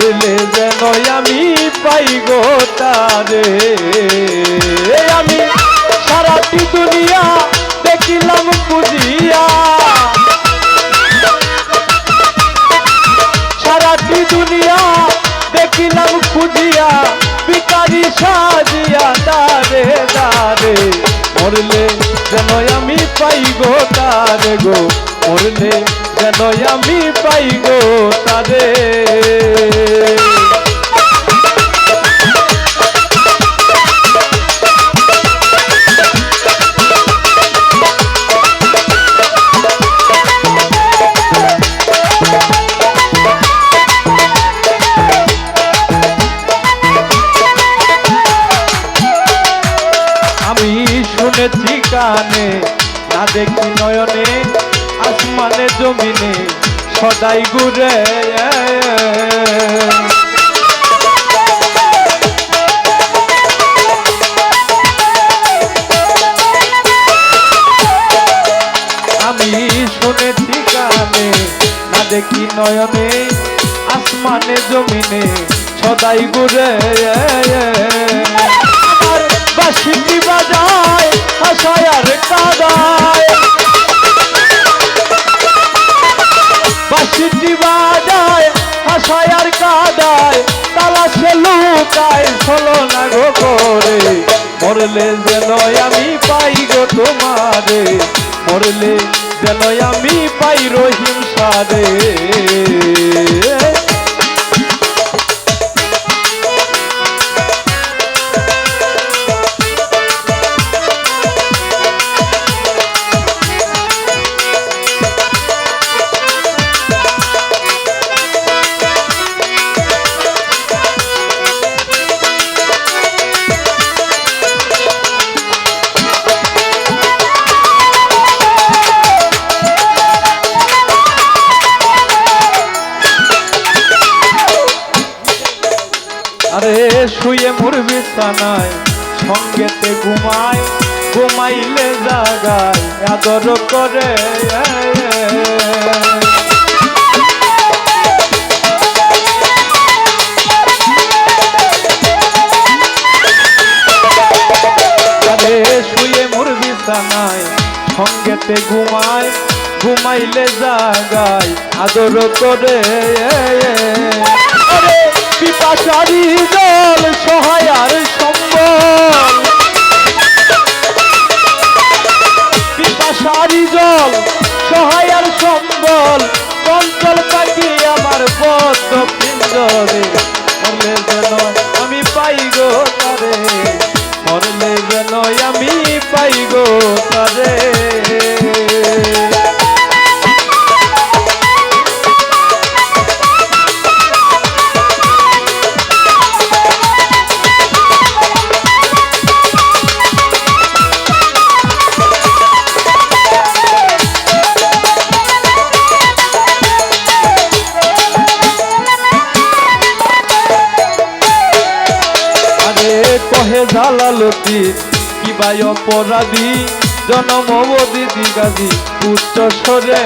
মরলে যেন আমি পাই গো তারে। আমি পাই গো তারে শুনেছি কানে না দেখি নয়নে আসমানে জমিনে। সদাই ঘুরে আমি শুনেছি কানে না দেখি নয়নে, আসমানে, জমিনে সদাই আমার বাসিটি বাজায় আশায় আর কাদায়। মরলে যেন আমি পাই গো তোমারে মরলে যেন আমি পাই রহিম সারে। বিছানায় সঙ্গেতে ঘুমায় ঘুমাইলে জাগায় আদর করে। শুয়ে মোর সঙ্গেতে ঘুমাইলে আদর করে। জল সম্বল চঞ্চল পাখি আমার পদ্ম পিঞ্জরে কহে জালালতি কিবা অপরাধী? জনমবদি দিগাজি উচ্চ স্বরে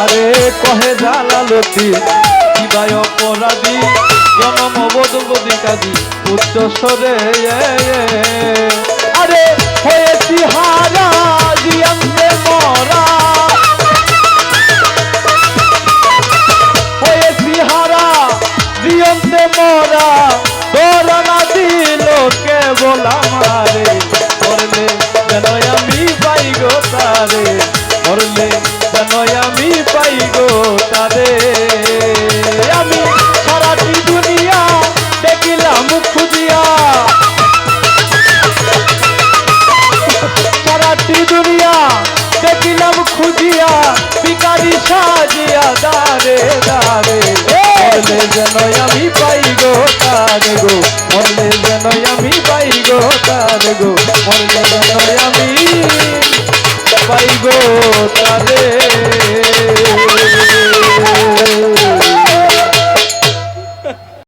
আরে কহে জালালতি কিবা অপরাধী? জনমবদি কাজী উচ্চ স্বরে পাই গো তারে